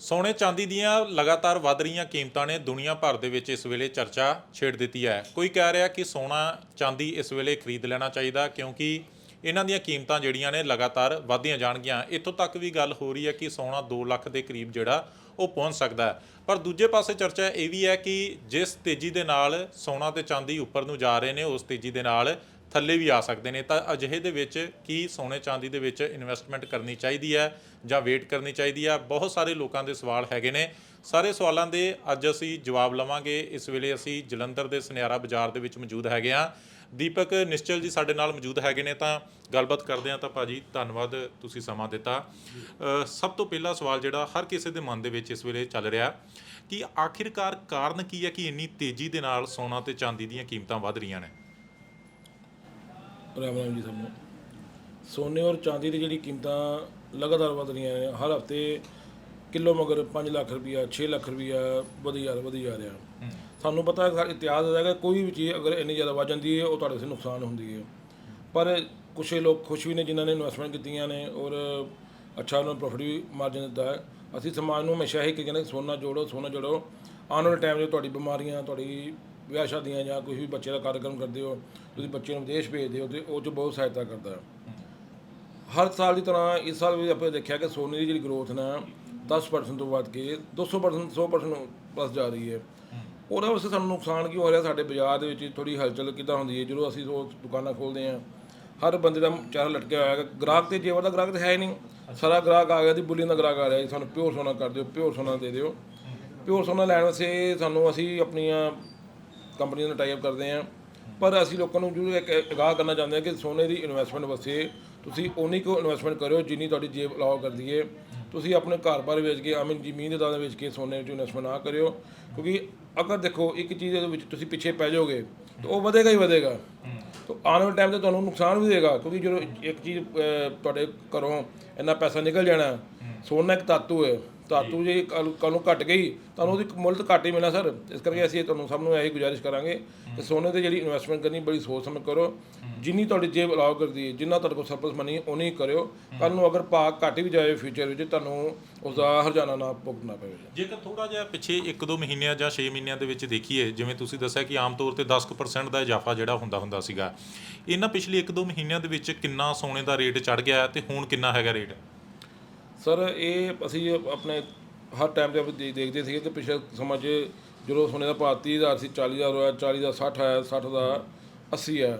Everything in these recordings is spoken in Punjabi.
ਸੋਨੇ ਚਾਂਦੀ ਦੀਆਂ ਲਗਾਤਾਰ ਵਧ ਰਹੀਆਂ ਕੀਮਤਾਂ ਨੇ ਦੁਨੀਆ ਭਰ ਦੇ ਵਿੱਚ ਇਸ ਵੇਲੇ ਚਰਚਾ ਛੇੜ ਦਿੱਤੀ ਹੈ। ਕੋਈ ਕਹਿ ਰਿਹਾ ਕਿ ਸੋਨਾ ਚਾਂਦੀ ਇਸ ਵੇਲੇ ਖਰੀਦ ਲੈਣਾ ਚਾਹੀਦਾ ਕਿਉਂਕਿ ਇਹਨਾਂ ਦੀਆਂ ਕੀਮਤਾਂ ਜਿਹੜੀਆਂ ਨੇ ਲਗਾਤਾਰ ਵਧਦੀਆਂ ਜਾਣਗੀਆਂ। ਇੱਥੋਂ ਤੱਕ ਵੀ ਗੱਲ ਹੋ ਰਹੀ ਹੈ ਕਿ ਸੋਨਾ 2 ਲੱਖ ਦੇ ਕਰੀਬ ਜਿਹੜਾ ਉਹ ਪਹੁੰਚ ਸਕਦਾ ਹੈ। ਪਰ ਦੂਜੇ ਪਾਸੇ ਚਰਚਾ ਇਹ ਵੀ ਹੈ ਕਿ ਜਿਸ ਤੇਜ਼ੀ ਦੇ ਨਾਲ ਸੋਨਾ ਤੇ ਚਾਂਦੀ ਉੱਪਰ ਨੂੰ ਜਾ ਰਹੇ ਨੇ, ਉਸ ਤੇਜ਼ੀ ਦੇ ਨਾਲ ਥੱਲੇ ਵੀ ਆ ਸਕਦੇ ਨੇ। ਤਾਂ ਅਜਿਹੇ ਦੇ ਵਿੱਚ ਕੀ ਸੋਨੇ ਚਾਂਦੀ ਦੇ ਵਿੱਚ ਇਨਵੈਸਟਮੈਂਟ ਕਰਨੀ ਚਾਹੀਦੀ ਹੈ ਜਾਂ ਵੇਟ ਕਰਨੀ ਚਾਹੀਦੀ ਹੈ? ਬਹੁਤ ਸਾਰੇ ਲੋਕਾਂ ਦੇ ਸਵਾਲ ਹੈਗੇ ਨੇ। ਸਾਰੇ ਸਵਾਲਾਂ ਦੇ ਅੱਜ ਅਸੀਂ ਜਵਾਬ ਲਵਾਂਗੇ। ਇਸ ਵੇਲੇ ਅਸੀਂ ਜਲੰਧਰ ਦੇ ਸੁਨਿਆਰਾ ਬਾਜ਼ਾਰ ਦੇ ਵਿੱਚ ਮੌਜੂਦ ਹੈਗੇ ਆ ਦੀਪਕ, ਨਿਸ਼ਚਲ ਜੀ ਸਾਡੇ ਨਾਲ ਮੌਜੂਦ ਹੈਗੇ ਨੇ, ਤਾਂ ਗੱਲਬਾਤ ਕਰਦੇ ਆ ਤਾਂ ਭਾਜੀ, ਧੰਨਵਾਦ ਤੁਸੀਂ ਸਮਾਂ ਦਿੱਤਾ। ਸਭ ਤੋਂ ਪਹਿਲਾ ਸਵਾਲ ਜਿਹੜਾ ਹਰ ਕਿਸੇ ਦੇ ਮਨ ਦੇ ਵਿੱਚ ਇਸ ਵੇਲੇ ਚੱਲ ਰਿਹਾ, ਕਿ ਆਖਿਰਕਾਰ ਕਾਰਨ ਕੀ ਹੈ ਕਿ ਇੰਨੀ ਤੇਜ਼ੀ ਦੇ ਨਾਲ ਸੋਨਾ ਤੇ ਚਾਂਦੀ ਦੀਆਂ ਕੀਮਤਾਂ ਵਧ ਰਹੀਆਂ ਨੇ? ਰਾਮ ਰਾਮ ਜੀ ਸਭ ਨੂੰ। ਸੋਨੇ ਔਰ ਚਾਂਦੀ ਦੀ ਜਿਹੜੀ ਕੀਮਤਾਂ ਲਗਾਤਾਰ ਵਧ ਰਹੀਆਂ ਨੇ, ਹਰ ਹਫ਼ਤੇ ਕਿਲੋ ਮਗਰ 5 ਲੱਖ ਰੁਪਈਆ 6 ਲੱਖ ਰੁਪਈਆ ਵਧੀ ਜਾ ਵਧੀ ਜਾ ਰਿਹਾ। ਸਾਨੂੰ ਪਤਾ ਹੈ ਸਾਡਾ ਇਤਿਹਾਸ ਹੈ ਕਿ ਕੋਈ ਵੀ ਚੀਜ਼ ਅਗਰ ਇੰਨੀ ਜ਼ਿਆਦਾ ਵੱਧ ਜਾਂਦੀ ਹੈ, ਉਹ ਤੁਹਾਡੇ ਸੇ ਨੁਕਸਾਨ ਹੁੰਦੀ ਹੈ। ਪਰ ਕੁਛ ਲੋਕ ਖੁਸ਼ ਵੀ ਨੇ ਜਿਨ੍ਹਾਂ ਨੇ ਇਨਵੈਸਟਮੈਂਟ ਕੀਤੀਆਂ ਨੇ ਔਰ ਅੱਛਾ ਉਹਨਾਂ ਨੂੰ ਪ੍ਰੋਫਿਟ ਵੀ ਮਾਰਜਨ ਦਿੱਤਾ ਹੈ। ਅਸੀਂ ਸਮਾਜ ਨੂੰ ਹਮੇਸ਼ਾ ਹੀ ਕਹਿੰਦੇ ਸੋਨਾ ਜੋੜੋ ਸੋਨਾ ਜੋੜੋ। ਆਉਣ ਵਾਲੇ ਟਾਈਮ 'ਚ ਤੁਹਾਡੀ ਬਿਮਾਰੀਆਂ, ਤੁਹਾਡੀ ਵਿਆਹ ਸ਼ਾਦੀਆਂ ਜਾਂ ਕੋਈ ਵੀ ਬੱਚੇ ਦਾ ਕਾਰਜਕ੍ਰਮ ਕਰਦੇ ਹੋ, ਤੁਸੀਂ ਬੱਚੇ ਨੂੰ ਵਿਦੇਸ਼ ਭੇਜਦੇ ਹੋ ਤੇ ਉਹ 'ਚ ਬਹੁਤ ਸਹਾਇਤਾ ਕਰਦਾ ਹੈ। ਹਰ ਸਾਲ ਦੀ ਤਰ੍ਹਾਂ ਇਸ ਸਾਲ ਵੀ ਆਪਾਂ ਦੇਖਿਆ ਕਿ ਸੋਨੇ ਦੀ ਜਿਹੜੀ ਗਰੋਥ ਨਾ 10% ਤੋਂ ਵੱਧ ਕੇ 200% 100% ਪਲੱਸ ਜਾ ਰਹੀ ਹੈ। ਉਹਦਾ ਵਾਸਤੇ ਸਾਨੂੰ ਨੁਕਸਾਨ ਕੀ ਹੋ ਰਿਹਾ? ਸਾਡੇ ਬਾਜ਼ਾਰ ਦੇ ਵਿੱਚ ਥੋੜੀ ਹਲਚਲ ਕਿੱਦਾਂ ਹੁੰਦੀ ਹੈ? ਜਦੋਂ ਅਸੀਂ ਉਹ ਦੁਕਾਨਾਂ ਖੋਲਦੇ ਹਾਂ, ਹਰ ਬੰਦੇ ਦਾ ਚਿਹਰਾ ਲਟਕਿਆ ਹੋਇਆ ਹੈ ਗ੍ਰਾਹਕ ਤੇ ਜੇਵਰ ਦਾ ਗ੍ਰਾਹਕ ਤਾਂ ਹੈ ਹੀ ਨਹੀਂ। ਸਾਰਾ ਗ੍ਰਾਹਕ ਆ ਗਿਆ ਦੀ ਬੁੱਲੀ ਦਾ ਗ੍ਰਾਹਕ ਆ ਰਿਹਾ ਜੀ। ਸਾਨੂੰ ਪਿਓਰ ਸੋਨਾ ਕਰ ਦਿਓ, ਪਿਓਰ ਸੋਨਾ ਦੇ ਦਿਓ। ਪਿਓਰ ਸੋਨਾ ਲੈਣ ਵਾਸਤੇ ਸਾਨੂੰ ਅਸੀਂ ਆਪਣੀਆਂ ਕੰਪਨੀਆਂ ਨਾਲ ਟਾਈ ਅਪ ਕਰਦੇ ਹਾਂ। ਪਰ ਅਸੀਂ ਲੋਕਾਂ ਨੂੰ ਜ਼ਰੂਰ ਇੱਕ ਅਗਾਹ ਕਰਨਾ ਚਾਹੁੰਦੇ ਹਾਂ ਕਿ ਸੋਨੇ ਦੀ ਇਨਵੈਸਟਮੈਂਟ ਵਾਸਤੇ ਤੁਸੀਂ ਉਨੀ ਕੁ ਇਨਵੈਸਟਮੈਂਟ ਕਰਿਓ ਜਿੰਨੀ ਤੁਹਾਡੀ ਜੇਬ ਅਲਾਉ ਕਰਦੀ ਹੈ। ਤੁਸੀਂ ਆਪਣੇ ਘਰ-ਬਾਰ ਵੇਚ ਕੇ ਆਮਨ ਜ਼ਮੀਨ ਦੇ ਦਾਅਵੇ ਵੇਚ ਕੇ ਸੋਨੇ ਵਿੱਚ ਇਨਵੈਸਟਮੈਂਟ ਨਾ ਕਰਿਓ। ਕਿਉਂਕਿ ਅਗਰ ਦੇਖੋ, ਇੱਕ ਚੀਜ਼ ਦੇ ਵਿੱਚ ਤੁਸੀਂ ਪਿੱਛੇ ਪੈ ਜਾਓਗੇ, ਤਾਂ ਉਹ ਵਧੇਗਾ ਹੀ ਵਧੇਗਾ। ਤਾਂ ਆਉਣ ਵਾਲੇ ਟਾਈਮ ਤੇ ਤੁਹਾਨੂੰ ਨੁਕਸਾਨ ਵੀ ਦੇਗਾ, ਕਿਉਂਕਿ ਜਦੋਂ ਇੱਕ ਚੀਜ਼ ਤੁਹਾਡੇ ਘਰੋਂ ਇੰਨਾ ਪੈਸਾ ਨਿਕਲ ਜਾਣਾ, ਸੋਨਾ ਇੱਕ ਧਾਤੂ ਹੈ। ਧਾਤੂ ਜੇ ਕੱਲ ਕੱਲ ਨੂੰ ਘਟ ਗਈ, ਤੁਹਾਨੂੰ ਉਹਦੀ ਮੁੱਲ ਤਾਂ ਘੱਟ ਹੀ ਮਿਲਣਾ ਸਰ। ਇਸ ਕਰਕੇ ਅਸੀਂ ਤੁਹਾਨੂੰ ਸਭ ਨੂੰ ਇਹੀ ਗੁਜ਼ਾਰਿਸ਼ ਕਰਾਂਗੇ ਕਿ ਸੋਨੇ ਤੇ ਜਿਹੜੀ ਇਨਵੈਸਟਮੈਂਟ ਕਰਨੀ, ਬੜੀ ਸੋਚ ਸਮਝ ਕਰੋ। ਜਿੰਨੀ ਤੁਹਾਡੀ ਜੇਬ ਅਲਾਉ ਕਰਦੀ ਹੈ, ਜਿੰਨਾ ਤੁਹਾਡੇ ਕੋਲ ਸਰਪਲਸ ਮਨੀ ਉਨੀ ਕਰਿਓ। ਕੱਲ ਨੂੰ ਅਗਰ ਭਾਅ ਘਟ ਵੀ ਜਾਏ ਫਿਊਚਰ ਵਿੱਚ, ਤੁਹਾਨੂੰ ਉਸ ਦਾ ਹਰਜਾਨਾ ਨਾ ਭੁਗਤਣਾ ਪਵੇ। ਜੇਕਰ ਥੋੜਾ ਜਿਹਾ ਪਿੱਛੇ 1-2 ਮਹੀਨਿਆਂ ਜਾਂ 6 ਮਹੀਨਿਆਂ ਦੇ ਵਿੱਚ ਦੇਖੀਏ, ਜਿਵੇਂ ਤੁਸੀਂ ਦੱਸਿਆ ਕਿ ਆਮ ਤੌਰ ਤੇ 10% ਦਾ ਇਜ਼ਾਫਾ ਜਿਹੜਾ ਹੁੰਦਾ ਹੁੰਦਾ ਸੀਗਾ, ਇਹਨਾਂ ਪਿਛਲੇ 1-2 ਮਹੀਨਿਆਂ ਦੇ ਵਿੱਚ ਕਿੰਨਾ ਸੋਨੇ ਦਾ ਰੇਟ ਚੜ ਗਿਆ ਤੇ ਹੁਣ ਕਿੰਨਾ ਹੈਗਾ ਰੇਟ ਸਰ ਇਹ ਅਸੀਂ ਆਪਣੇ ਹਰ ਟਾਈਮ ਤੇ ਆਪਾਂ ਦੇ- ਦੇਖਦੇ ਸੀਗੇ ਕਿ ਪਿਛਲੇ ਸਮਾਂ 'ਚ ਜਦੋਂ ਸੋਨੇ ਦਾ ਭਾਅ 30000 ਸੀ 40000 ਹੋਇਆ 40 ਦਾ 60 ਆਇਆ 60 ਦਾ 80 ਆ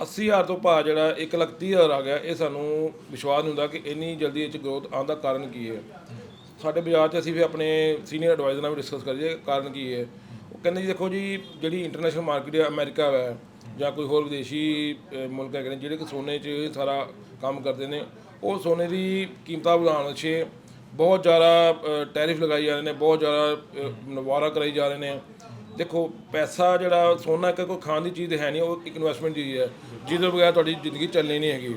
80000 ਤੋਂ ਭਾਅ ਜਿਹੜਾ 1 ਲੱਖ 30000 ਆ ਗਿਆ ਇਹ ਸਾਨੂੰ ਵਿਸ਼ਵਾਸ ਨਹੀਂ ਹੁੰਦਾ ਕਿ ਇੰਨੀ ਜਲਦੀ ਇਹ 'ਚ ਗਰੋਥ ਆਉਣ ਦਾ ਕਾਰਨ ਕੀ ਹੈ। ਸਾਡੇ ਬਾਜ਼ਾਰ 'ਚ ਅਸੀਂ ਵੀ ਆਪਣੇ ਸੀਨੀਅਰ ਐਡਵਾਈਜ਼ਰ ਨਾਲ ਵੀ ਡਿਸਕਸ ਕਰੀਏ ਕਾਰਨ ਕੀ ਹੈ। ਉਹ ਕਹਿੰਦੇ ਜੀ ਦੇਖੋ ਜੀ ਜਿਹੜੀ ਇੰਟਰਨੈਸ਼ਨਲ ਮਾਰਕੀਟ ਹੈ ਅਮਰੀਕਾ ਹੈ ਜਾਂ ਕੋਈ ਹੋਰ ਵਿਦੇਸ਼ੀ ਅਹ, ਮੁਲਕ ਹੈ ਨੇ ਜਿਹੜੇ ਕਿ ਸੋਨੇ 'ਚ ਸਾਰਾ ਕੰਮ ਕਰਦੇ ਨੇ ਉਹ ਸੋਨੇ ਦੀ ਕੀਮਤਾਂ ਵਧਾਉਣ ਵਿੱਚ ਬਹੁਤ ਜ਼ਿਆਦਾ ਟੈਰਿਫ ਲਗਾਈ ਜਾ ਰਹੇ ਨੇ ਬਹੁਤ ਜ਼ਿਆਦਾ ਅਹ, ਨਵਾਰਾ ਕਰਾਈ ਜਾ ਰਹੇ ਨੇ। ਦੇਖੋ ਪੈਸਾ ਜਿਹੜਾ ਸੋਨਾ ਇੱਕ ਕੋਈ ਖਾਣ ਦੀ ਚੀਜ਼ ਹੈ ਨਹੀਂ ਉਹ ਇੱਕ ਇਨਵੈਸਟਮੈਂਟ ਚੀਜ਼ ਹੈ ਜਿਹਦੇ ਬਗੈਰ ਤੁਹਾਡੀ ਜ਼ਿੰਦਗੀ ਚੱਲਣੀ ਨਹੀਂ ਹੈਗੀ।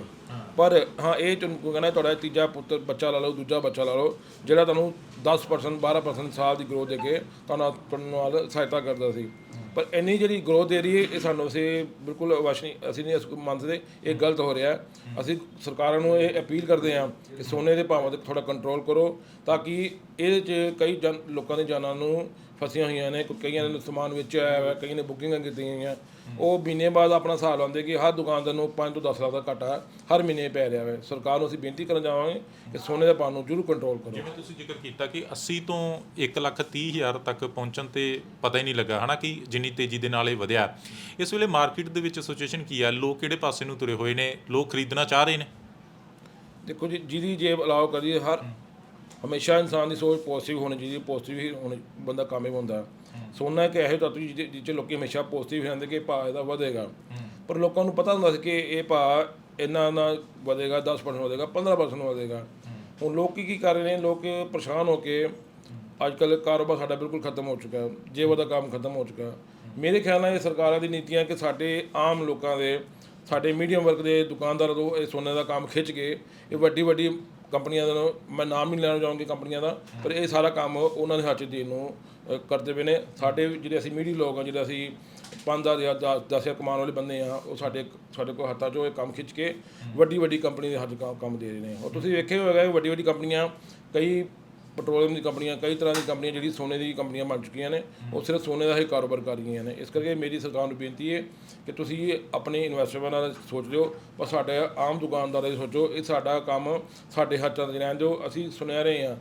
ਪਰ ਹਾਂ ਇਹ ਤੁਹਾਨੂੰ ਕਹਿੰਦਾ ਤੁਹਾਡਾ ਤੀਜਾ ਪੁੱਤਰ ਬੱਚਾ ਲਾ ਲਓ ਦੂਜਾ ਬੱਚਾ ਲਾ ਲਓ ਜਿਹੜਾ ਤੁਹਾਨੂੰ 10% 12% ਸਾਲ ਦੀ ਗਰੋਥ ਦੇ ਕੇ ਤੁਹਾਨੂੰ ਤੁਹਾਨੂੰ ਨਾਲ ਸਹਾਇਤਾ ਕਰਦਾ ਸੀ। ਪਰ ਇੰਨੀ ਜਿਹੜੀ ਗਰੋਥ ਦੇ ਰਹੀ ਹੈ, ਇਹ ਸਾਨੂੰ ਅਸੀਂ ਬਿਲਕੁਲ ਅਵਸ਼ ਨਹੀਂ, ਅਸੀਂ ਨਹੀਂ ਇਸ ਨੂੰ ਮੰਨਦੇ ਇਹ ਗਲਤ ਹੋ ਰਿਹਾ ਅਸੀਂ ਸਰਕਾਰਾਂ ਨੂੰ ਇਹ ਅਪੀਲ ਕਰਦੇ ਹਾਂ ਕਿ ਸੋਨੇ ਦੇ ਭਾਵਾਂ ਤੇ ਥੋੜਾ ਕੰਟਰੋਲ ਕਰੋ, ਤਾਂ ਕਿ ਇਹਦੇ 'ਚ ਕਈ ਜਨ, ਲੋਕਾਂ ਦੀ ਜਾਨਾਂ ਨੂੰ ਫਸੀਆਂ ਹੋਈਆਂ ਨੇ ਕੋਈ ਕਈਆਂ ਨੇ ਸਮਾਨ ਵੇਚਿਆ ਹੋਇਆ ਹੈ ਕਈਆਂ ਨੇ ਬੁਕਿੰਗਾਂ ਕੀਤੀਆਂ ਹੋਈਆਂ। ਉਹ ਮਹੀਨੇ ਬਾਅਦ ਆਪਣਾ ਹਿਸਾਬ ਲਾਉਂਦੇ ਕਿ ਹਰ ਦੁਕਾਨਦਾਰ ਨੂੰ 5 ਤੋਂ 10 ਲੱਖ ਦਾ ਘਾਟਾ ਹਰ ਮਹੀਨੇ ਪੈ ਰਿਹਾ ਹੈ ਸਰਕਾਰ ਨੂੰ ਅਸੀਂ ਬੇਨਤੀ ਕਰਨ ਜਾਵਾਂਗੇ ਕਿ ਸੋਨੇ ਦੇ ਭਾਅ ਨੂੰ ਜ਼ਰੂਰ ਕੰਟਰੋਲ ਕਰੋ। ਜਿਵੇਂ ਤੁਸੀਂ ਜ਼ਿਕਰ ਕੀਤਾ ਕਿ 80 ਤੋਂ 1 ਲੱਖ 30 ਹਜ਼ਾਰ ਤੱਕ ਪਹੁੰਚਣ ਤੇ ਪਤਾ ਹੀ ਨਹੀਂ ਲੱਗਾ ਹਨਾ ਕਿ ਜਿੰਨੀ ਤੇਜ਼ੀ ਦੇ ਨਾਲ ਇਹ ਵਧਿਆ। ਇਸ ਵੇਲੇ ਮਾਰਕੀਟ ਦੇ ਵਿੱਚ ਸਿਚੁਏਸ਼ਨ ਕੀ ਹੈ ਲੋਕ ਕਿਹੜੇ ਪਾਸੇ ਨੂੰ ਤੁਰੇ ਹੋਏ ਨੇ? ਲੋਕ ਖਰੀਦਣਾ ਚਾਹ ਰਹੇ ਨੇ? ਦੇਖੋ ਜੀ ਜਿਹਦੀ ਜੇਬ ਅਲਾਉ ਕਰਦੀ ਹਰ ਹਮੇਸ਼ਾ ਇਨਸਾਨ ਦੀ ਸੋਚ ਪੋਜ਼ਿਟਿਵ ਹੋਣੀ ਚਾਹੀਦੀ ਹੈ ਪੋਜ਼ਿਟਿਵ ਹੀ ਹੋਣੀ ਬੰਦਾ ਕਾਮਯਾਬ ਹੁੰਦਾ। ਸੋਨਾ ਇੱਕ ਇਹੋ ਤੱਤ ਜਿਹਦੇ ਜਿਹ 'ਚ ਲੋਕੀ ਹਮੇਸ਼ਾ ਪੋਜ਼ਿਟਿਵ ਰਹਿੰਦੇ ਕਿ ਭਾਅ ਇਹਦਾ ਵਧੇਗਾ। ਪਰ ਲੋਕਾਂ ਨੂੰ ਪਤਾ ਹੁੰਦਾ ਸੀ ਕਿ ਇਹ ਭਾਅ ਇੰਨਾ ਨਾ ਵਧੇਗਾ 10% ਵਧੇਗਾ 15% ਵਧੇਗਾ। ਹੁਣ ਲੋਕ ਕੀ ਕਰ ਰਹੇ ਨੇ? ਲੋਕ ਪਰੇਸ਼ਾਨ ਹੋ ਕੇ ਅੱਜ ਕੱਲ੍ਹ ਕਾਰੋਬਾਰ ਸਾਡਾ ਬਿਲਕੁਲ ਖਤਮ ਹੋ ਚੁੱਕਾ ਜੇਬ ਦਾ ਕੰਮ ਖਤਮ ਹੋ ਚੁੱਕਾ। ਮੇਰੇ ਖਿਆਲ ਨਾਲ ਇਹ ਸਰਕਾਰਾਂ ਦੀ ਨੀਤੀਆਂ ਕਿ ਸਾਡੇ ਆਮ ਲੋਕਾਂ ਦੇ ਸਾਡੇ ਮੀਡੀਅਮ ਵਰਗ ਦੇ ਦੁਕਾਨਦਾਰਾਂ ਤੋਂ ਇਹ ਸੋਨੇ ਦਾ ਕੰਮ ਖਿੱਚ ਕੇ ਇਹ ਵੱਡੀ ਵੱਡੀ ਕੰਪਨੀਆਂ ਦਾ ਮੈਂ ਨਾਮ ਨਹੀਂ ਲੈਣਾ ਚਾਹਾਂਗਾ ਕੰਪਨੀਆਂ ਦਾ ਪਰ ਇਹ ਸਾਰਾ ਕੰਮ ਉਹਨਾਂ ਦੇ ਹੱਥ 'ਚ ਦੇਣ ਨੂੰ ਅ, ਕਰਦੇ ਪਏ ਨੇ। ਸਾਡੇ ਜਿਹੜੇ ਅਸੀਂ ਮੀਡੀਅਮ ਲੋਕ ਆ ਜਿਹੜੇ ਅਸੀਂ ਪੰਜ ਦਸ ਹਜ਼ਾਰ ਦਸ ਦਸ ਹਜ਼ਾਰ ਕਮਾਉਣ ਵਾਲੇ ਬੰਦੇ ਆ ਉਹ ਸਾਡੇ ਸਾਡੇ ਕੋਲ ਹੱਥਾਂ 'ਚੋਂ ਇਹ ਕੰਮ ਖਿੱਚ ਕੇ ਵੱਡੀ ਵੱਡੀ ਕੰਪਨੀ ਦੇ ਹੱਥ 'ਚ ਕੰਮ- ਕੰਮ ਦੇ ਰਹੇ ਨੇ। ਔਰ ਤੁਸੀਂ ਵੇਖਿਆ ਹੋਵੇਗਾ ਵੱਡੀ ਵੱਡੀ ਕੰਪਨੀਆਂ ਕਈ ਪੈਟਰੋਲੀਅਮ ਦੀ ਕੰਪਨੀਆਂ, ਕਈ ਤਰ੍ਹਾਂ ਦੀ ਕੰਪਨੀਆਂ ਜਿਹੜੀ ਸੋਨੇ ਦੀ ਕੰਪਨੀਆਂ ਬਣ ਚੁੱਕੀਆਂ ਨੇ, ਉਹ ਸਿਰਫ ਸੋਨੇ ਦਾ ਹੀ ਕਾਰੋਬਾਰ ਕਰ ਰਹੀਆਂ ਨੇ। ਇਸ ਕਰਕੇ ਮੇਰੀ ਸਰਕਾਰ ਨੂੰ ਬੇਨਤੀ ਹੈ ਕਿ ਤੁਸੀਂ ਆਪਣੇ ਇਨਵੈਸਟਰਾਂ ਨਾਲ ਸੋਚ ਲਿਓ, ਪਰ ਸਾਡੇ ਆਮ ਦੁਕਾਨਦਾਰਾਂ ਦੀ ਸੋਚੋ, ਇਹ ਸਾਡਾ ਕੰਮ ਸਾਡੇ ਹੱਥਾਂ 'ਚ ਰਹਿਣ ਦਿਓ। ਅਸੀਂ ਸੁਨਹਿਰੇ ਹਾਂ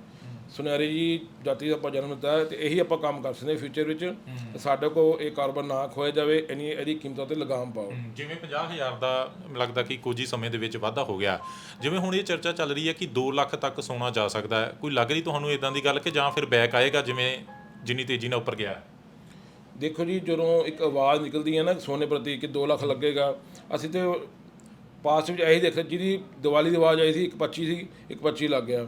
ਸੁਨਹਿਰੀ ਜੀ ਜਾਤੀ ਦਾ ਆਪਾਂ ਜਨਮ ਦਿੱਤਾ ਹੈ ਤੇ ਇਹੀ ਆਪਾਂ ਕੰਮ ਕਰ ਸਕਦੇ ਫਿਊਚਰ ਵਿੱਚ। ਸਾਡੇ ਕੋ ਇਹ ਕਾਰੋਬਾਰ ਨਾ ਖੋਇਆ ਜਾਵੇ ਇੰਨੀ ਇਹਦੀ ਕੀਮਤਾਂ ਤੇ ਲਗਾਮ ਪਾਓ। ਜਿਵੇਂ 50000 ਦਾ ਲੱਗਦਾ ਕਿ ਕੁਝ ਹੀ ਸਮੇਂ ਦੇ ਵਿੱਚ ਵਾਧਾ ਹੋ ਗਿਆ। ਜਿਵੇਂ ਹੁਣ ਇਹ ਚਰਚਾ ਚੱਲ ਰਹੀ ਹੈ ਕਿ 2 ਲੱਖ ਤੱਕ ਸੋਨਾ ਜਾ ਸਕਦਾ ਹੈ ਕੋਈ ਲੱਗ ਰਹੀ ਤੁਹਾਨੂੰ ਇਦਾਂ ਦੀ ਗੱਲ ਕਿ ਜਾਂ ਫਿਰ ਬੈਕ ਆਏਗਾ ਜਿਵੇਂ ਜਿੰਨੀ ਤੇਜ਼ੀ ਨਾਲ ਉੱਪਰ ਗਿਆ? ਦੇਖੋ ਜੀ ਜਦੋਂ ਇੱਕ ਆਵਾਜ਼ ਨਿਕਲਦੀ ਹੈ ਨਾ ਸੋਨੇ ਪ੍ਰਤੀ ਕਿ 2 ਲੱਖ ਲੱਗੇਗਾ ਅਸੀਂ ਤੇ ਪਾਸ ਵਿੱਚ ਇਹੀ ਦੇਖਿਆ ਜਿਹਦੀ ਦੀਵਾਲੀ ਦੀ ਆਵਾਜ਼ ਆਈ ਸੀ ਇੱਕ 25 ਸੀ ਇੱਕ 25 ਲੱਗ ਗਿਆ।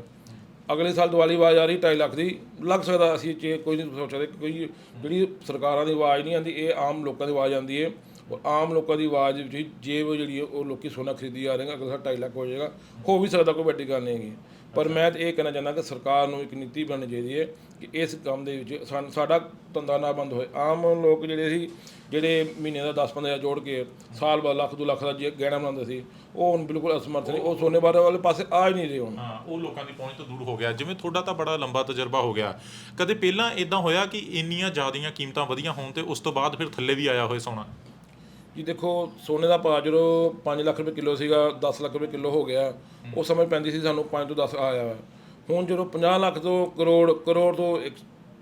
ਅਗਲੇ ਸਾਲ ਦੀਵਾਲੀ ਆਵਾਜ਼ ਆ ਰਹੀ 2.5 ਲੱਖ ਦੀ, ਲੱਗ ਸਕਦਾ ਅਸੀਂ ਇਹ ਕੋਈ ਨਹੀਂ ਸੋਚ ਸਕਦੇ ਕੋਈ ਜਿਹੜੀ ਸਰਕਾਰਾਂ ਦੀ ਆਵਾਜ਼ ਨਹੀਂ ਆਉਂਦੀ, ਇਹ ਆਮ ਲੋਕਾਂ ਦੀ ਆਵਾਜ਼ ਆਉਂਦੀ ਹੈ। ਔਰ ਆਮ ਲੋਕਾਂ ਦੀ ਆਵਾਜ਼ ਵਿੱਚ ਜੇ ਉਹ ਜਿਹੜੀ ਹੈ ਉਹ ਲੋਕੀ ਸੋਨਾ ਖਰੀਦੀ ਆ ਰਹੇ ਨੇ, ਅਗਲੇ ਸਾਲ 2.5 ਲੱਖ ਹੋ ਜਾਏਗਾ, ਹੋ ਵੀ ਸਕਦਾ ਕੋਈ ਵੱਡੀ ਗੱਲ ਨਹੀਂ ਹੈਗੀ। ਪਰ ਮੈਂ ਤਾਂ ਇਹ ਕਹਿਣਾ ਚਾਹੁੰਦਾ ਕਿ ਸਰਕਾਰ ਨੂੰ ਇੱਕ ਨੀਤੀ ਬਣਨੀ ਚਾਹੀਦੀ ਹੈ ਕਿ ਇਸ ਕੰਮ ਦੇ ਵਿੱਚ ਸਾਨ- ਸਾਡਾ ਧੰਦਾ ਨਾ ਬੰਦ ਹੋਏ। ਆਮ ਲੋਕ ਜਿਹੜੇ ਸੀ, ਜਿਹੜੇ ਮਹੀਨੇ ਦਾ 10-15 ਜੋੜ ਕੇ ਸਾਲ ਬਾਅਦ ਲੱਖ ਦੋ ਲੱਖ ਦਾ ਜੇ ਗਹਿਣਾ ਬਣਾਉਂਦੇ ਸੀ, ਉਹ ਹੁਣ ਬਿਲਕੁਲ ਅਸਮਰਥ ਨੇ। ਉਹ ਸੋਨੇ ਬਾਰੇ ਵਾਲੇ ਪਾਸੇ ਆ ਹੀ ਨਹੀਂ ਰਹੇ ਹੁਣ। ਹਾਂ, ਉਹ ਲੋਕਾਂ ਦੀ ਪਹੁੰਚ ਤੋਂ ਦੂਰ ਹੋ ਗਿਆ। ਜਿਵੇਂ ਤੁਹਾਡਾ ਤਾਂ ਬੜਾ ਲੰਬਾ ਤਜਰਬਾ ਹੋ ਗਿਆ। ਕਦੇ ਪਹਿਲਾਂ ਇਦਾਂ ਹੋਇਆ ਕਿ ਇੰਨੀਆਂ ਜ਼ਿਆਦੀਆਂ ਕੀਮਤਾਂ ਵਧੀਆਂ ਹੋਣ ਤੇ ਉਸ ਤੋਂ ਬਾਅਦ ਫਿਰ ਥੱਲੇ ਵੀ ਆਇਆ ਹੋਏ ਸੋਨਾ? ਜੀ ਦੇਖੋ ਸੋਨੇ ਦਾ ਭਾਅ ਜਦੋਂ 5 ਲੱਖ ਰੁਪਏ ਕਿਲੋ ਸੀਗਾ 10 ਲੱਖ ਰੁਪਏ ਕਿਲੋ ਹੋ ਗਿਆ ਉਹ ਸਮਝ ਪੈਂਦੀ ਸੀ ਸਾਨੂੰ 5 ਤੋਂ 10 ਆਇਆ ਵਾ। ਹੁਣ ਜਦੋਂ 50 ਲੱਖ ਤੋਂ ਕਰੋੜ ਕਰੋੜ ਤੋਂ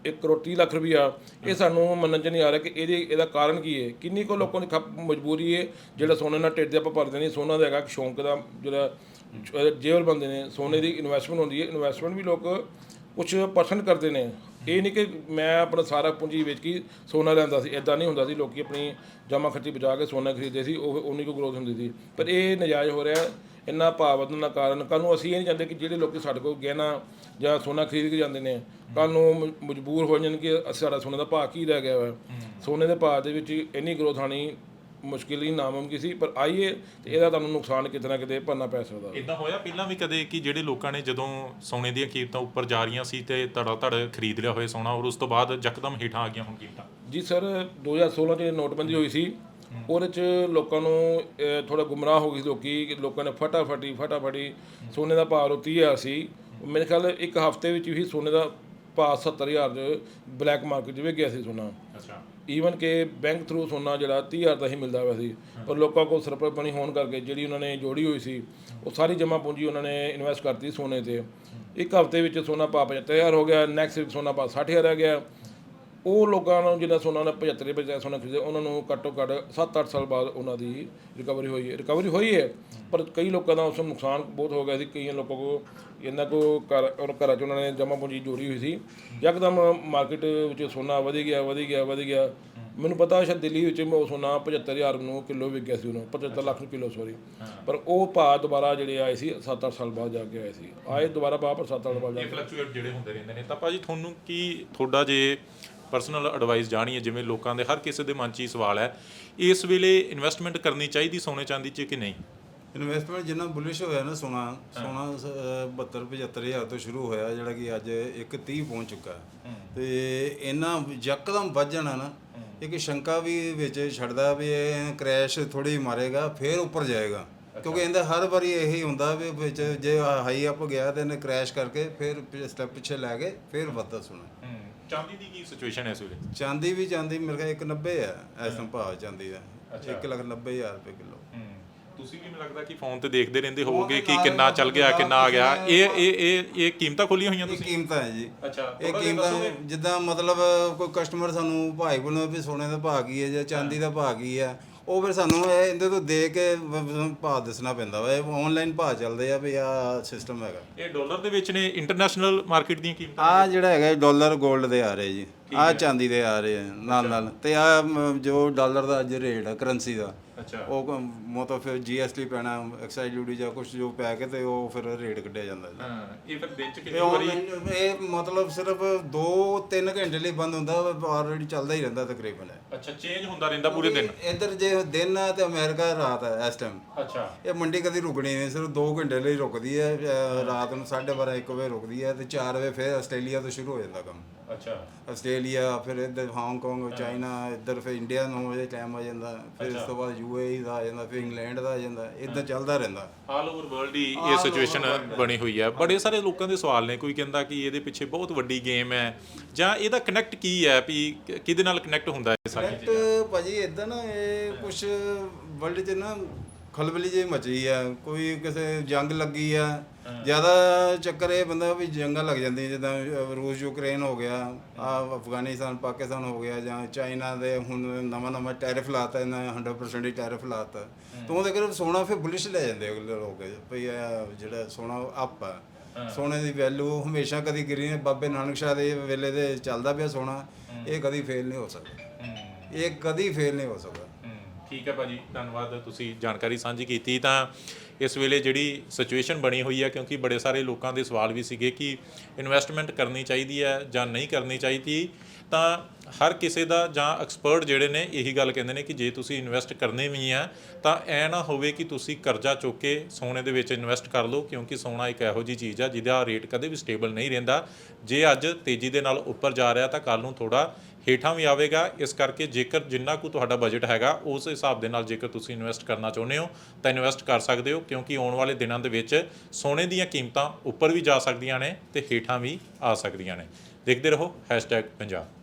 1 ਕਰੋੜ 30 ਲੱਖ ਰੁਪਈਆ ਇਹ ਸਾਨੂੰ ਮੰਨਣ ਚ ਨਹੀਂ ਆ ਰਿਹਾ ਕਿ ਇਹਦੇ ਇਹਦਾ ਕਾਰਨ ਕੀ ਹੈ ਕਿੰਨੀ ਕੋ ਲੋਕਾਂ ਦੀ ਖਪ ਮਜਬੂਰੀ ਹੈ ਜਿਹੜਾ ਸੋਨੇ ਨਾਲ ਢਿੱਡ ਦੇ ਆਪਾਂ ਭਰਦੇ ਨਹੀਂ ਸੋਨਾ ਦਾ ਹੈਗਾ ਇੱਕ ਸ਼ੌਂਕ ਦਾ ਜਿਹੜਾ ਜੇਵਲ ਬੰਦੇ ਨੇ ਸੋਨੇ ਦੀ ਇਨਵੈਸਟਮੈਂਟ ਹੁੰਦੀ ਹੈ ਇਨਵੈਸਟਮੈਂਟ ਵੀ ਲੋਕ ਕੁਝ ਪਰਸੈਂਟ ਕਰਦੇ ਨੇ। ਇਹ ਨਹੀਂ ਕਿ ਮੈਂ ਆਪਣਾ ਸਾਰਾ ਪੂੰਜੀ ਵੇਚ ਕੇ ਸੋਨਾ ਲੈਂਦਾ ਸੀ ਇਦਾਂ ਨਹੀਂ ਹੁੰਦਾ ਸੀ ਲੋਕੀ ਆਪਣੀ ਜਮ੍ਹਾਂ ਖਰਚੀ ਬਚਾ ਕੇ ਸੋਨਾ ਖਰੀਦਦੇ ਸੀ ਉਹ ਉਨੀ ਕੋ ਗਰੋਥ ਹੁੰਦੀ ਸੀ। ਪਰ ਇਹ ਨਜਾਇਜ਼ ਹੋ ਰਿਹਾ ਇੰਨਾ ਭਾਅ ਵਧਣ ਦਾ ਕਾਰਨ ਕੱਲ ਨੂੰ ਅਸੀਂ ਇਹ ਨਹੀਂ ਚਾਹੁੰਦੇ ਕਿ ਜਿਹੜੇ ਲੋਕੀ ਸਾਡੇ ਕੋਲ ਗਹਿਣਾ ਜਾਂ ਸੋਨਾ ਖਰੀਦ ਕੇ ਜਾਂਦੇ ਨੇ ਕੱਲ ਨੂੰ ਮਜਬੂਰ ਹੋ ਜਾਣ ਕਿ ਸਾਡਾ ਸੋਨੇ ਦਾ ਭਾਅ ਕੀ ਰਹਿ ਗਿਆ ਵਾ ਸੋਨੇ ਦੇ ਭਾਅ ਦੇ ਵਿੱਚ ਇੰਨੀ ਗਰੋਥ ਆਣੀ ਮੁਸ਼ਕਿਲ ਹੀ ਨਾਮੁਮਕਿਨ ਸੀ ਪਰ ਆਈਏ ਤੇ ਇਹਦਾ ਤੁਹਾਨੂੰ ਨੁਕਸਾਨ ਕਿਤੇ ਨਾ ਕਿਤੇ ਭਰਨਾ ਪੈ ਸਕਦਾ। ਇਦਾਂ ਹੋਇਆ ਪਹਿਲਾਂ ਵੀ ਕਦੇ ਕਿ ਜਿਹੜੇ ਲੋਕਾਂ ਨੇ ਜਦੋਂ ਸੋਨੇ ਦੀਆਂ ਕੀਮਤਾਂ ਉੱਪਰ ਜਾ ਰਹੀਆਂ ਸੀ ਤੇ ਧੜਾ ਧੜ ਖਰੀਦ ਲਿਆ ਹੋਏ ਸੋਨਾ ਔਰ ਉਸ ਤੋਂ ਬਾਅਦ ਯਕਦਮ ਹੇਠਾਂ ਆ ਗਈਆਂ ਹੁਣ ਕੀਮਤਾਂ? ਜੀ ਸਰ 2016 ਚ ਨੋਟਬੰਦੀ ਹੋਈ ਸੀ ਉਹਦੇ ਚ ਲੋਕਾਂ ਨੂੰ ਥੋੜਾ ਗੁੰਮਰਾਹ ਹੋ ਗਈ ਲੋਕੀ ਕਿ ਲੋਕਾਂ ਨੇ ਫਟਾਫਟੀ ਫਟਾਫਟੀ ਸੋਨੇ ਦਾ ਭਾਅ ਉਹ 30000 ਸੀ। ਮੇਰੇ ਖਿਆਲ ਇੱਕ ਹਫ਼ਤੇ ਵਿੱਚ ਹੀ ਸੋਨੇ ਦਾ ਭਾਅ 70000 ਚ ਬਲੈਕ ਮਾਰਕੀਟ 'ਚ ਵਿਕ ਗਿਆ ਸੀ ਸੋਨਾ। ਅੱਛਾ। ਈਵਨ ਕਿ ਬੈਂਕ ਥਰੂ ਸੋਨਾ ਜਿਹੜਾ 30000 ਦਾ ਹੀ ਮਿਲਦਾ ਹੋਇਆ ਸੀ ਪਰ ਲੋਕਾਂ ਕੋਲ ਸਰਪਲਸ ਬਣੀ ਹੋਣ ਕਰਕੇ ਜਿਹੜੀ ਉਹਨਾਂ ਨੇ ਜੋੜੀ ਹੋਈ ਸੀ ਉਹ ਸਾਰੀ ਜਮ੍ਹਾਂ ਪੂੰਜੀ ਉਹਨਾਂ ਨੇ ਇਨਵੈਸਟ ਕਰਤੀ ਸੋਨੇ ਤੇ। ਇੱਕ ਹਫ਼ਤੇ ਵਿੱਚ ਸੋਨਾ ਭਾਅ 75000 ਹੋ ਗਿਆ ਨੈਕਸਟ ਵੀਕ ਸੋਨਾ ਭਾਅ 60000 ਰਹਿ ਗਿਆ। ਉਹ ਲੋਕਾਂ ਨੂੰ ਜਿਹਨਾਂ ਸੋਨਾ ਨੇ 75 ਰੁਪਏ ਸੋਨਾ ਖਰੀਦਿਆ ਉਹਨਾਂ ਨੂੰ ਘੱਟੋ ਘੱਟ 7-8 ਸਾਲ ਬਾਅਦ ਉਹਨਾਂ ਦੀ ਰਿਕਵਰੀ ਹੋਈ ਹੈ। ਰਿਕਵਰੀ ਹੋਈ ਹੈ ਪਰ ਕਈ ਲੋਕਾਂ ਦਾ ਉਸ ਨੂੰ ਨੁਕਸਾਨ ਬਹੁਤ ਹੋ ਗਿਆ ਸੀ। ਕਈਆਂ ਲੋਕਾਂ ਕੋ ਇਹਨਾਂ ਕੋ ਘਰ ਔਰ ਘਰਾਂ 'ਚ ਉਹਨਾਂ ਨੇ ਜਮ੍ਹਾਂ ਪੂੰਜੀ ਜੋੜੀ ਹੋਈ ਸੀ। ਯਕਦਮ ਮਾਰਕੀਟ ਵਿੱਚ ਸੋਨਾ ਵਧੀ ਗਿਆ ਵਧੀ ਗਿਆ ਵਧੀ ਗਿਆ। ਮੈਨੂੰ ਪਤਾ ਸ਼ਾਇਦ ਦਿੱਲੀ ਵਿੱਚ ਉਹ ਸੋਨਾ 75000 ਨੂੰ ਕਿਲੋ ਵਿਕ ਗਿਆ ਸੀ ਉਹਨੂੰ 75 ਲੱਖ ਕਿਲੋ ਸੋਰੀ ਪਰ ਉਹ ਭਾਅ ਦੁਬਾਰਾ ਜਿਹੜੇ ਆਏ ਸੀ 7-8 ਸਾਲ ਬਾਅਦ ਜਾ ਕੇ ਆਏ ਸੀ। ਆਏ ਦੁਬਾਰਾ ਭਾਅ ਪਰ 7-8 ਬਾਅਦ ਜਾ ਇਹ ਫਲਕਚੁਏਟ ਜਿਹੜੇ ਹੁੰਦੇ ਰਹਿੰਦੇ ਨੇ। ਤਾਂ ਭਾਜੀ ਤੁਹਾਨੂੰ ਕੀ ਤੁਹਾਡਾ ਜੇ ਪਰਸਨਲ ਐਡਵਾਈਸ ਜਾਣੀ ਹੈ ਜਿਵੇਂ ਲੋਕਾਂ ਦੇ ਹਰ ਕਿਸੇ ਦੇ ਮਨ 'ਚ ਹੀ ਸਵਾਲ ਹੈ ਇਸ ਵੇਲੇ ਇਨਵੈਸਟਮੈਂਟ ਕਰਨੀ ਚਾਹੀਦੀ ਸੋਨੇ ਚਾਂਦੀ 'ਚ ਕਿ ਨਹੀਂ? ਇਨਵੈਸਟਮੈਂਟ ਜਿੰਨਾ ਬੁਲਿਸ਼ ਹੋਇਆ ਨਾ ਸੋਨਾ ਸੋਨਾ 72 75000 ਤੋਂ ਸ਼ੁਰੂ ਹੋਇਆ ਜਿਹੜਾ ਕਿ ਅੱਜ 130 ਪਹੁੰਚ ਚੁੱਕਾ। ਤੇ ਇੰਨਾ ਯਕਦਮ ਵੱਧ ਜਾਣਾ ਨਾ ਇੱਕ ਸ਼ੰਕਾ ਵੀ ਵਿੱਚ ਛੱਡਦਾ ਵੀ ਇਹ ਕ੍ਰੈਸ਼ ਥੋੜੀ ਮਾਰੇਗਾ ਫਿਰ ਉੱਪਰ ਜਾਏਗਾ। ਕਿਉਂਕਿ ਇਹਦਾ ਹਰ ਵਾਰੀ ਇਹੀ ਹੁੰਦਾ ਵੀ ਵਿੱਚ ਜੇ ਹਾਈ ਅਪ ਗਿਆ ਤੇ ਇਹਨੇ ਕ੍ਰੈਸ਼ ਕਰਕੇ ਫਿਰ ਸਟੈਪ ਪਿੱਛੇ ਲੈ ਕੇ ਫਿਰ ਵੱਧਦਾ ਸੋਨਾ। ਚਾਂਦੀ ਦੀ ਕੀ ਸਿਚੁਏਸ਼ਨ ਹੈ ਇਸ ਵੇਲੇ? ਚਾਂਦੀ ਵੀ ਚਾਂਦੀ ਮੇਰੇ ਖਿਆਲ 190 ਹੈ ਇਸ ਟਾਈਮ ਭਾਅ ਚਾਂਦੀ ਦਾ। 190000 ਰੁਪਏ ਕਿਲੋ। ਤੁਸੀਂ ਵੀ ਮੈਨੂੰ ਲੱਗਦਾ ਕਿ ਫੋਨ ਤੇ ਦੇਖਦੇ ਰਹਿੰਦੇ ਹੋਵੋਗੇ ਕਿ ਕਿੰਨਾ ਚੱਲ ਗਿਆ ਕਿੰਨਾ ਆ ਗਿਆ। ਇਹ ਇਹ ਇਹ ਇਹ ਕੀਮਤਾਂ ਖੋਲੀਆਂ ਹੋਈਆਂ ਇਹ ਤੁਸੀਂ? ਕੀਮਤਾਂ ਹੈ ਜੀ। ਅੱਛਾ। ਇਹ ਕੀਮਤਾਂ ਜਿੱਦਾਂ ਮਤਲਬ ਕੋਈ ਕਸਟਮਰ ਸਾਨੂੰ ਭਾਈ ਬੋਲੋ ਵੀ ਸੋਨੇ ਦਾ ਭਾਅ ਕੀ ਹੈ ਜਾਂ ਚਾਂਦੀ ਦਾ ਭਾਅ ਕੀ ਹੈ। ਉਹ ਫਿਰ ਸਾਨੂੰ ਇਹ ਇਹਦੇ ਤੋਂ ਦੇ ਕੇ ਵ- ਵ- ਭਾਅ ਦੱਸਣਾ ਪੈਂਦਾ ਵਾ ਇਹ ਆਨਲਾਈਨ ਭਾਅ ਚੱਲਦੇ ਆ ਵੀ ਆ ਸਿਸਟਮ ਹੈਗਾ। ਇਹ ਡਾਲਰ ਦੇ ਵਿੱਚ ਨੇ ਇੰਟਰਨੈਸ਼ਨਲ ਮਾਰਕੀਟ ਦੀਆਂ ਕੀਮਤਾਂ? ਆ ਜਿਹੜਾ ਹੈਗਾ ਡਾਲਰ 골ਡ ਦੇ ਆ ਰਹੇ ਜੀ। ਆ ਚਾਂਦੀ ਦੇ ਆ ਰਹੇ ਆ ਨਾਲ ਨਾਲ। ਤੇ ਆ ਜੋ ਡਾਲਰ ਦਾ ਅੱਜ ਰੇਟ ਆ ਕਰੰਸੀ ਦਾ। ਅੱਛਾ। ਉਹ ਕ- ਫਿਰ ਜੀਐਸਟੀ ਪੈਣਾ ਐਕਸਾਈਜ਼ ਡਿਊਟੀ ਜਾਂ ਕੁਝ ਜੋ ਪੈ ਕੇ ਤੇ ਉਹ ਫਿਰ ਰੇਟ ਕੱਢਿਆ ਜਾਂਦਾ ਜੀ। ਹਾਂ ਇਹ ਫਿਰ ਦਿਨ 'ਚ ਇਹ ਵਾਰੀ? online- ਇਹ ਮਤਲਬ ਸਿਰਫ 2-3 ਘੰਟੇ ਲਈ ਬੰਦ ਹੁੰਦਾ ਆਲਰੇਡੀ ਚੱਲਦਾ ਹੀ ਰਹਿੰਦਾ ਤਕਰੀਬਨ। ਇਹ। ਅੱਛਾ ਚੇਂਜ ਹੁੰਦਾ ਰਹਿੰਦਾ ਪੂਰੇ ਦਿਨ? ਇੱਧਰ ਜੇ ਦਿਨ ਹੈ ਤੇ ਅਮਰੀਕਾ ਰਾਤ ਹੈ ਇਸ ਟਾਈਮ ਅੱਛਾ। ਇਹ ਮੰਡੀ ਕਦੀ ਰੁਕਣੀ ਨਹੀਂ ਸਿਰਫ 2 ਘੰਟੇ ਲਈ ਰੁਕਦੀ ਹੈ ਅਹ ਰਾਤ ਨੂੰ 12:30 1 ਵਜੇ ਰੁਕਦੀ ਹੈ ਤੇ 4 ਵਜੇ ਫਿਰ ਆਸਟ੍ਰੇਲੀਆ ਤੋਂ ਸ਼ੁਰੂ ਹੋ ਜਾਂਦਾ ਕੰਮ। ਅੱਛਾ। ਆਸਟ੍ਰੇਲੀਆ ਫਿਰ ਇੱਧਰ ਹਾਂਗਕਾਂਗ ਚਾਈਨਾ ਇੱਧਰ ਫਿਰ ਇੰਡੀਆ ਨੂੰ ਵਜੇ ਟਾਈਮ ਆ ਜਾਂਦਾ ਫਿਰ ਇਸ ਤੋਂ ਬਾਅਦ ਯੂਏਈ ਦਾ ਆ ਜਾਂਦਾ ਫਿਰ ਇੰਗਲੈਂਡ ਦਾ ਆ ਜਾਂਦਾ ਇਦਾਂ ਚੱਲਦਾ ਰਹਿੰਦਾ। ਆਲ ਓਵਰ ਵਰਲਡ ਹੀ ਇਹ ਸਿਚੁਏਸ਼ਨ ਬਣੀ ਹੋਈ ਹੈ। ਬੜੇ ਸਾਰੇ ਲੋਕਾਂ ਦੇ ਸਵਾਲ ਨੇ ਕੋਈ ਕਹਿੰਦਾ ਕਿ ਇਹਦੇ ਪਿੱਛੇ ਬਹੁਤ ਵੱਡੀ ਗੇਮ ਹੈ ਜਾਂ ਇਹਦਾ ਕਨੈਕਟ ਕੀ ਹੈ ਵੀ ਕਿ- ਕਿਹਦੇ ਨਾਲ ਕਨੈਕਟ ਹੁੰਦਾ ਹੈ ਸਾਰੀ ਕਰੈਕਟ ਭਾਜੀ ਇਦਾਂ ਨਾ ਇਹ ਕੁਝ ਵਰਲਡ 'ਚ ਨਾ ਖਲਬਲੀ ਜਿਹੀ ਮਚੀ ਆ ਕੋਈ ਕਿਸੇ ਜੰਗ ਲੱਗੀ ਆ ਜ਼ਿਆਦਾ ਚੱਕਰ ਇਹ ਬੰਦਾ ਵੀ ਜੰਗਾਂ ਲੱਗ ਜਾਂਦੀਆਂ ਜਿੱਦਾਂ ਰੂਸ ਯੂਕਰੇਨ ਹੋ ਗਿਆ ਆ ਅਫਗਾਨਿਸਤਾਨ ਪਾਕਿਸਤਾਨ ਹੋ ਗਿਆ ਜਾਂ ਚਾਈਨਾ ਦੇ ਹੁਣ ਨਵਾਂ ਨਵਾਂ ਟੈਰਿਫ ਲਾਤਾ ਇਹਨਾਂ 100% ਹੀ ਟੈਰਿਫ ਲਾਤਾ। ਤਾਂ ਉਹਦੇ ਕਰ ਸੋਨਾ ਫਿਰ ਬੁਲਿਸ਼ ਲੈ ਜਾਂਦੇ ਅਗਲੇ ਲੋਕ ਭਈ ਜਿਹੜਾ ਸੋਨਾ ਅਪ ਆ। ਸੋਨੇ ਦੀ ਵੈਲਿਊ ਹਮੇਸ਼ਾ ਕਦੀ ਗਿਰੀ ਨਹੀਂ ਬਾਬੇ ਨਾਨਕ ਸ਼ਾਹ ਦੇ ਵੇਲੇ ਦੇ ਚੱਲਦਾ ਪਿਆ ਸੋਨਾ ਇਹ ਕਦੀ ਫੇਲ ਨਹੀਂ ਹੋ ਸਕਦਾ। ਇਹ ਕਦੀ ਫੇਲ ਨਹੀਂ ਹੋ ਸਕਦਾ। ਠੀਕ ਹੈ ਭਾਜੀ, ਧੰਨਵਾਦ, ਤੁਸੀਂ ਜਾਣਕਾਰੀ ਸਾਂਝੀ ਕੀਤੀ। ਤਾਂ ਇਸ ਵੇਲੇ ਜਿਹੜੀ ਸਿਚੁਏਸ਼ਨ ਬਣੀ ਹੋਈ ਹੈ, ਕਿਉਂਕਿ ਬੜੇ ਸਾਰੇ ਲੋਕਾਂ ਦੇ ਸਵਾਲ ਵੀ ਸੀਗੇ ਕਿ ਇਨਵੈਸਟਮੈਂਟ ਕਰਨੀ ਚਾਹੀਦੀ ਹੈ ਜਾਂ ਨਹੀਂ ਕਰਨੀ ਚਾਹੀਦੀ, ਤਾਂ ਹਰ ਕਿਸੇ ਦਾ ਜਾਂ ਐਕਸਪਰਟ ਜਿਹੜੇ ਨੇ ਇਹੀ ਗੱਲ ਕਹਿੰਦੇ ਨੇ ਕਿ ਜੇ ਤੁਸੀਂ ਇਨਵੈਸਟ ਕਰਨੇ ਵੀ ਆ, ਤਾਂ ਐ ਨਾ ਹੋਵੇ ਕਿ ਤੁਸੀਂ ਕਰਜ਼ਾ ਚੁੱਕ ਕੇ ਸੋਨੇ ਦੇ ਵਿੱਚ ਇਨਵੈਸਟ ਕਰ ਲਓ, ਕਿਉਂਕਿ ਸੋਨਾ ਇੱਕ ਇਹੋ ਜੀ ਚੀਜ਼ ਆ ਜਿਹਦਾ ਰੇਟ ਕਦੇ ਵੀ ਸਟੇਬਲ ਨਹੀਂ ਰਹਿੰਦਾ। ਜੇ ਅੱਜ ਤੇਜ਼ੀ ਦੇ ਨਾਲ ਉੱਪਰ ਜਾ ਰਿਹਾ, ਤਾਂ ਕੱਲ ਨੂੰ ਥੋੜਾ ਹੇਠਾਂ ਵੀ ਆਵੇਗਾ। ਇਸ ਕਰਕੇ ਜੇਕਰ ਜਿੰਨਾ ਕੁ ਤੁਹਾਡਾ ਬਜਟ ਹੈਗਾ, ਉਸ ਹਿਸਾਬ ਦੇ ਨਾਲ ਜੇਕਰ ਤੁਸੀਂ ਇਨਵੈਸਟ ਕਰਨਾ ਚਾਹੁੰਦੇ ਹੋ, ਤਾਂ ਇਨਵੈਸਟ ਕਰ ਸਕਦੇ ਹੋ, ਕਿਉਂਕਿ ਆਉਣ ਵਾਲੇ ਦਿਨਾਂ ਦੇ ਵਿੱਚ ਸੋਨੇ ਦੀਆਂ ਕੀਮਤਾਂ ਉੱਪਰ ਵੀ ਜਾ ਸਕਦੀਆਂ ਨੇ ਤੇ ਹੇਠਾਂ ਵੀ ਆ ਸਕਦੀਆਂ ਨੇ। ਦੇਖਦੇ ਰਹੋ #ਪੰਜਾਬ।